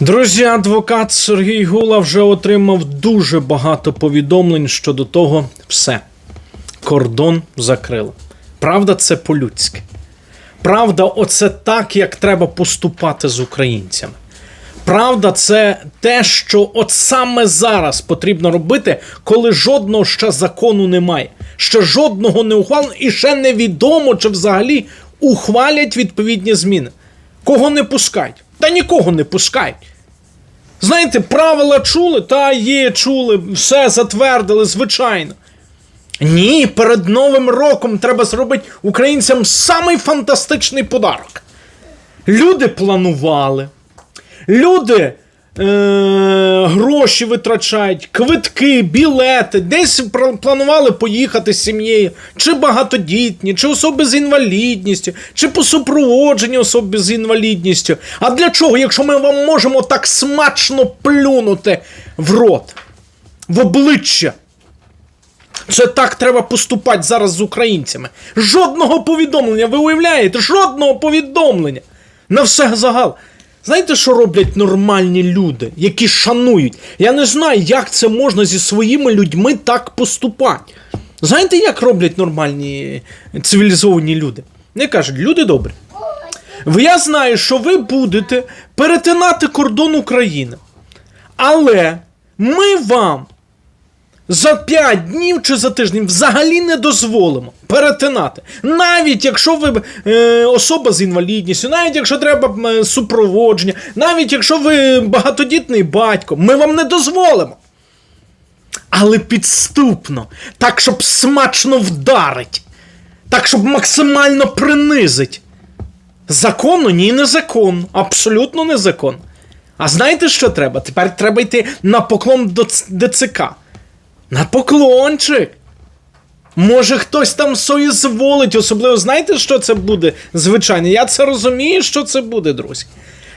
Друзі, адвокат Сергій Гула вже отримав дуже багато повідомлень щодо того, все. Кордон закрили. Правда, це по-людськи. Правда, оце так, як треба поступати з українцями. Правда, це те, що от саме зараз потрібно робити, коли жодного ще закону немає. Ще жодного не ухвалено, і ще невідомо, чи взагалі ухвалять відповідні зміни. Кого не пускають? Та нікого не пускають. Знаєте, правила чули? Та є, чули, все затвердили, звичайно. Ні, перед Новим роком треба зробити українцям самий фантастичний подарок. Люди планували. Люди е- гроші витрачають, квитки, білети, десь планували поїхати з сім'єю, чи багатодітні, чи особи з інвалідністю, чи по супроводженню особи з інвалідністю. А для чого, якщо ми вам можемо так смачно плюнути в рот, в обличчя? Це так треба поступати зараз з українцями. Жодного повідомлення, ви уявляєте? Жодного повідомлення. На все загал. Знаєте, що роблять нормальні люди, які шанують? Я не знаю, як це можна зі своїми людьми так поступати. Знаєте, як роблять нормальні цивілізовані люди? Не кажуть, люди добрі. Я знаю, що ви будете перетинати кордон України. Але ми вам за 5 днів чи за тиждень взагалі не дозволимо перетинати. Навіть якщо ви е, особа з інвалідністю, навіть якщо треба е, супроводження, навіть якщо ви багатодітний батько, ми вам не дозволимо. Але підступно, так, щоб смачно вдарить, так, щоб максимально принизить. Законно? Ні, незаконно. Абсолютно незаконно. А знаєте, що треба? Тепер треба йти на поклон до ДЦК. На поклончик. Може, хтось там соїзволить, особливо знаєте, що це буде? Звичайно, я це розумію, що це буде, друзі.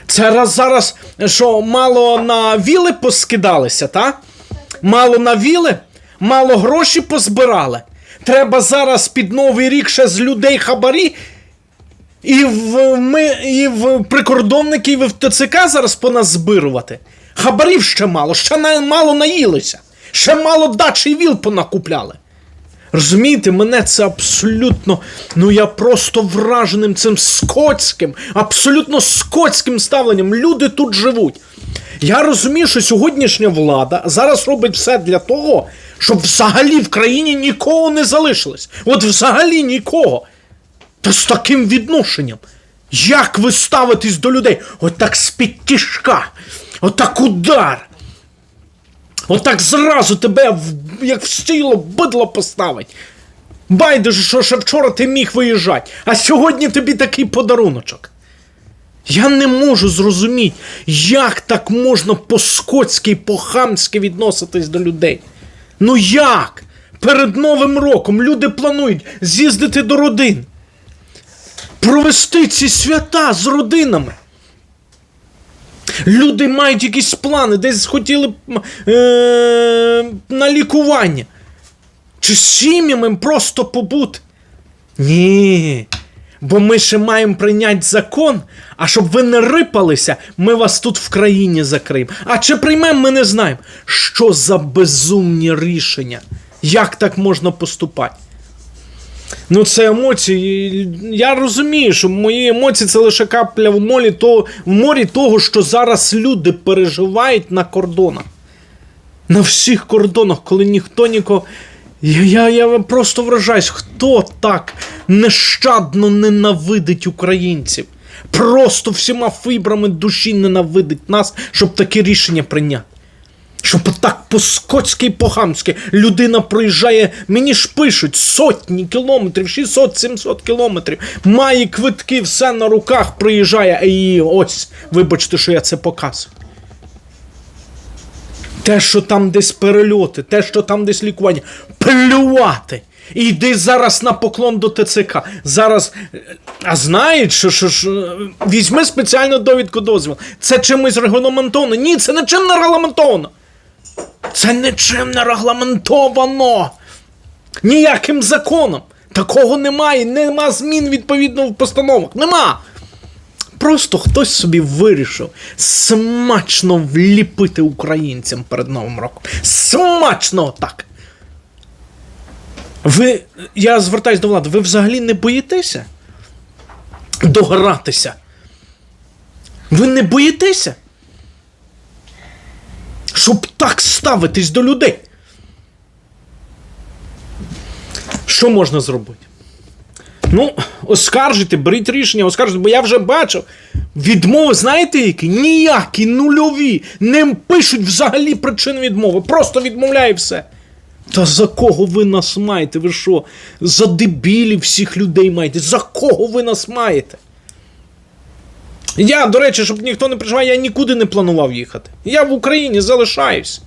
Це раз зараз, що мало на віли поскидалися, та? Мало на віли, мало гроші позбирали. Треба зараз під Новий рік ще з людей хабарі. І в, ми, і в прикордонників і в ТЦК зараз по нас збирувати. Хабарів ще мало, ще на, мало наїлися, ще мало дач і віл понакупляли. Розумієте, мене це абсолютно, ну я просто враженим цим скотським, абсолютно скотським ставленням. Люди тут живуть. Я розумію, що сьогоднішня влада зараз робить все для того, щоб взагалі в країні нікого не залишилось. От взагалі нікого. Та з таким відношенням. Як ви ставитесь до людей? Отак з-під тішка, отак удар. Отак зразу тебе як в стіло бидло поставить. Байдуже, що ще вчора ти міг виїжджати, а сьогодні тобі такий подаруночок. Я не можу зрозуміти, як так можна по-скотськи і по-хамськи відноситись до людей. Ну як? Перед Новим роком люди планують з'їздити до родин провести ці свята з родинами. Люди мають якісь плани, десь хотіли е- на лікування. Чи з сім'ями просто побути? Ні. Бо ми ще маємо прийняти закон, а щоб ви не рипалися, ми вас тут в країні закриємо. А чи приймемо, ми не знаємо. Що за безумні рішення? Як так можна поступати? Ну, це емоції. Я розумію, що мої емоції це лише капля в морі, то, в морі того, що зараз люди переживають на кордонах. На всіх кордонах, коли ніхто нікого. Я, я, я просто вражаюсь, хто так нещадно ненавидить українців. Просто всіма фібрами душі ненавидить нас, щоб таке рішення прийняти. Щоб так по-скотськи і по-хамськи людина проїжджає, мені ж пишуть сотні кілометрів, 600-700 кілометрів, має квитки, все на руках приїжджає, і ось, вибачте, що я це показую. Те, що там десь перельоти, те, що там десь лікування, плювати. І йди зараз на поклон до ТЦК. Зараз. е, А знають, що, що, що візьми спеціальну довідку дозвіл. Це чимось регламентовано. Ні, це нічим не регламентовано. Це нічим не регламентовано. Ніяким законом. Такого немає. Нема змін відповідно в постановах. Нема. просто хтось собі вирішив смачно вліпити українцям перед Новим роком. Смачно так. Ви, я звертаюсь до влади, ви взагалі не боїтеся догратися? Ви не боїтеся? Щоб так ставитись до людей. Що можна зробити? Ну, оскаржуйте, беріть рішення, оскаржуйте, бо я вже бачив. Відмови, знаєте які? Ніякі, нульові. Не пишуть взагалі причин відмови. Просто відмовляє все. Та за кого ви нас маєте? Ви що? За дебілів всіх людей маєте? За кого ви нас маєте? Я, до речі, щоб ніхто не переживав, я нікуди не планував їхати. Я в Україні залишаюсь.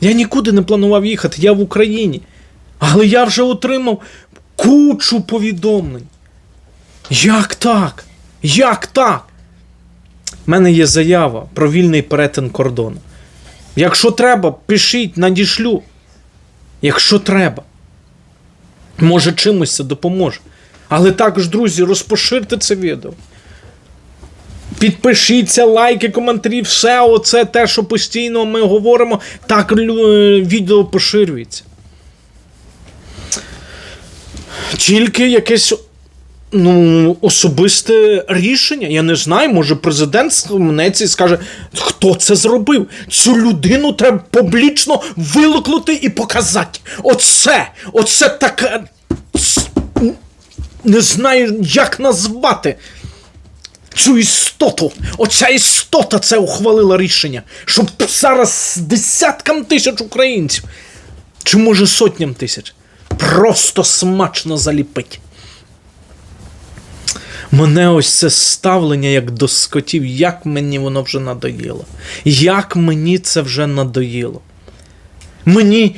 Я нікуди не планував їхати, я в Україні. Але я вже отримав кучу повідомлень. Як так? Як так? У мене є заява про вільний перетин кордону. Якщо треба, пишіть, надішлю. Якщо треба. Може, чимось це допоможе. Але також, друзі, розпоширте це відео. Підпишіться, лайки, коментарі, все оце те, що постійно ми говоримо, так е, відео поширюється. Тільки якесь ну, особисте рішення. Я не знаю, може президент схаменеться і скаже, хто це зробив. Цю людину треба публічно вилукнути і показати. Оце, оце таке. Не знаю, як назвати цю істоту. Оця істота це ухвалила рішення, щоб зараз десяткам тисяч українців, чи може сотням тисяч, просто смачно заліпить. Мене ось це ставлення як до скотів, як мені воно вже надоїло. Як мені це вже надоїло. Мені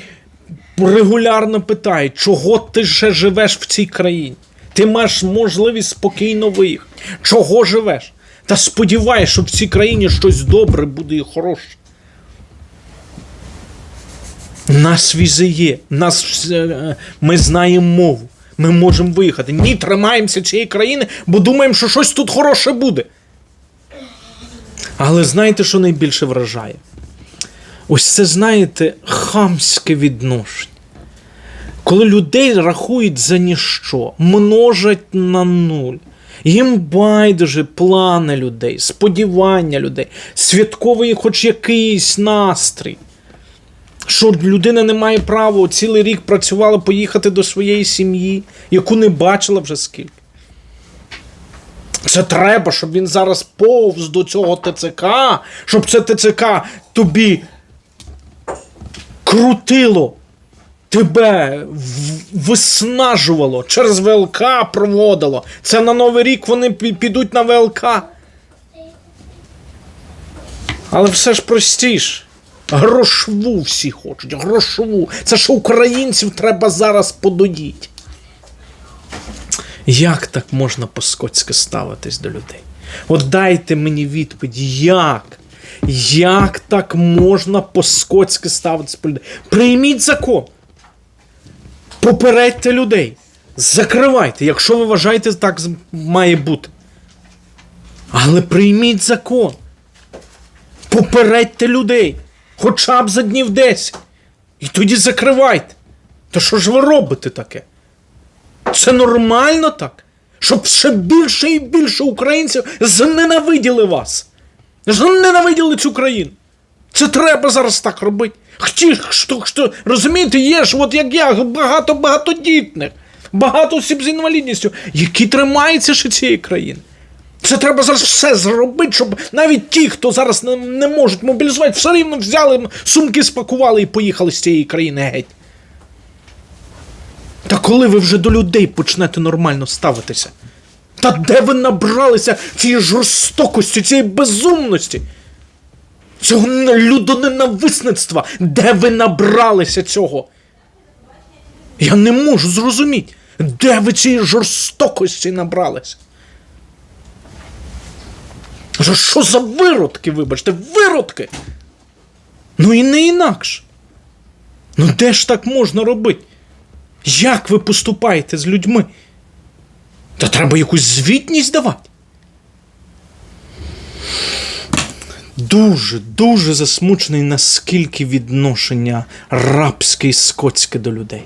регулярно питають, чого ти ще живеш в цій країні? Ти маєш можливість спокійно виїхати. Чого живеш? Та сподіваюся, що в цій країні щось добре буде і хороше. Нас візи є, нас, е, ми знаємо мову. Ми можемо виїхати. Ні, тримаємося цієї країни, бо думаємо, що щось тут хороше буде. Але знаєте, що найбільше вражає? Ось це, знаєте, хамське відношення. Коли людей рахують за ніщо, множать на нуль. Їм байдуже плани людей, сподівання людей, святковий хоч якийсь настрій. Що людина не має права цілий рік працювала поїхати до своєї сім'ї, яку не бачила вже скільки. Це треба, щоб він зараз повз до цього ТЦК, щоб це ТЦК тобі крутило, тебе виснажувало, через ВЛК проводило. Це на Новий рік вони підуть на ВЛК. Але все ж простіше. Грошову всі хочуть, грошову. Це ж українців треба зараз подоїть. Як так можна по-скотськи ставитись до людей? От дайте мені відповідь, як? Як так можна по-скотськи ставитись до людей? Прийміть закон. Попередьте людей. Закривайте, якщо ви вважаєте, так має бути. Але прийміть закон. Попередьте людей. Хоча б за днів 10. І тоді закривайте. То що ж ви робите таке? Це нормально так? Щоб ще більше і більше українців зненавиділи вас. Зненавиділи цю країну. Це треба зараз так робити. Хті, що, що, розумієте, є ж, от як я, багато багатодітних, багато осіб з інвалідністю, які тримаються ще цієї країни. Це треба зараз все зробити, щоб навіть ті, хто зараз не, не можуть мобілізувати, все рівно взяли сумки, спакували і поїхали з цієї країни геть. Та коли ви вже до людей почнете нормально ставитися? Та де ви набралися цієї жорстокості, цієї безумності? Цього не- людоненависництва? Де ви набралися цього? Я не можу зрозуміти, де ви цієї жорстокості набралися? Що за виродки, вибачте, виродки? Ну і не інакше. Ну де ж так можна робити? Як ви поступаєте з людьми? Та треба якусь звітність давати. Дуже, дуже засмучений, наскільки відношення рабське і скотське до людей.